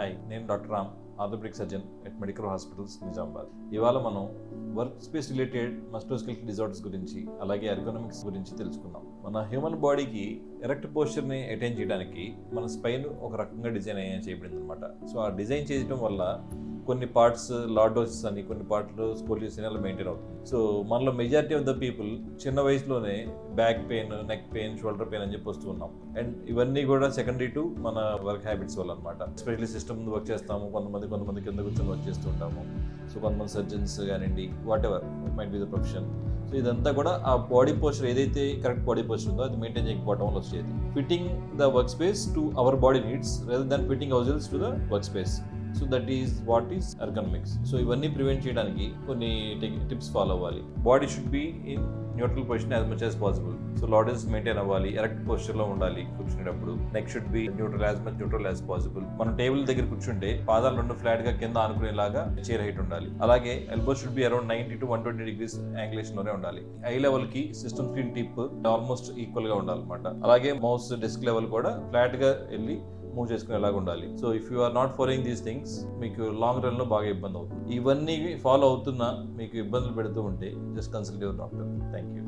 Hi నేను doctor Ram orthopedic surgeon at medical hospitals Nizamabad. ఇవాళ మనం work space related musculoskeletal disorders గురించి అలాగే ఎర్గోనమిక్స్ గురించి తెలుసుకుందాం. మన హ్యూమన్ బాడీకి ఎరెక్ట్ పోస్చర్ని అటైన్ చేయడానికి మన స్పైన్ ఒక రకంగా డిజైన్ అయ్యా చేయబడింది అనమాట సో ఆ డిజైన్ చేయడం వల్ల కొన్ని పార్ట్స్ లార్డోసిస్ అని కొన్ని పార్ట్లు స్కోలియోసిస్ అని అలా మెయింటైన్ అవుతుంది. సో మనలో మెజారిటీ ఆఫ్ ద పీపుల్ చిన్న వయసులోనే back pain neck pain shoulder pain అని చెప్పి వస్తూ ఉన్నాం. అండ్ ఇవన్నీ కూడా సెకండరీ టు మన వర్క్ హ్యాబిట్స్ వల్ల అనమాట స్పెషలీ సిస్టమ్ ముందు వర్క్ చేస్తాము కొంతమంది కొంతమంది కింద కూర్చొని వర్క్ చేస్తూ ఉంటాము. సో కొంతమంది సర్జన్స్ కానివ్వండి whatever might be the profession so ఇదంతా కూడా ఆ బాడీ పోస్చర్ ఏదైతే కరెక్ట్ బాడీ పోస్చర్ ఉందో అది మెయింటైన్ చేయకపోవడం వల్ల వచ్చేది. Fitting the work space to our body needs rather than fitting ourselves to the work space so that is what is ergonomics so ఇవన్నీ ప్రివెంట్ చేయడానికి కొన్ని టిప్స్ ఫాలో అవ్వాలి. Body should be in neutral position as much as possible so లాడెన్స్ maintain అవ్వాలి erect పోస్చర్లో ఉండాలి కూర్చునేటప్పుడు. Neck should be neutral as much neutral as possible మనం table దగ్గర కూర్చుంటే పాదాలు రెండు ఫ్లాట్గా కింద ఆనుకునేలాగా చైర్ హైట్ ఉండాలి. అలాగే elbow should be around ninety to one twenty degrees యాంగిలేషన్లోనే ఉండాలి. ఐ లెవెల్కి సిస్టమ్ స్క్రీన్ టిప్ ఆల్మోస్ట్ ఈక్వల్గా ఉండాలన్నమాట. అలాగే మౌస్ డెస్క్ లెవెల్ కూడా ఫ్లాట్గా వెళ్ళి మూవ్ చేసుకునేలాగా ఉండాలి. So if you are not following these things మీకు లాంగ్ రన్లో బాగా ఇబ్బంది అవుతుంది. ఇవన్నీ ఫాలో అవుతున్నా మీకు ఇబ్బందులు పెడుతూ ఉంటే just consult your doctor thank you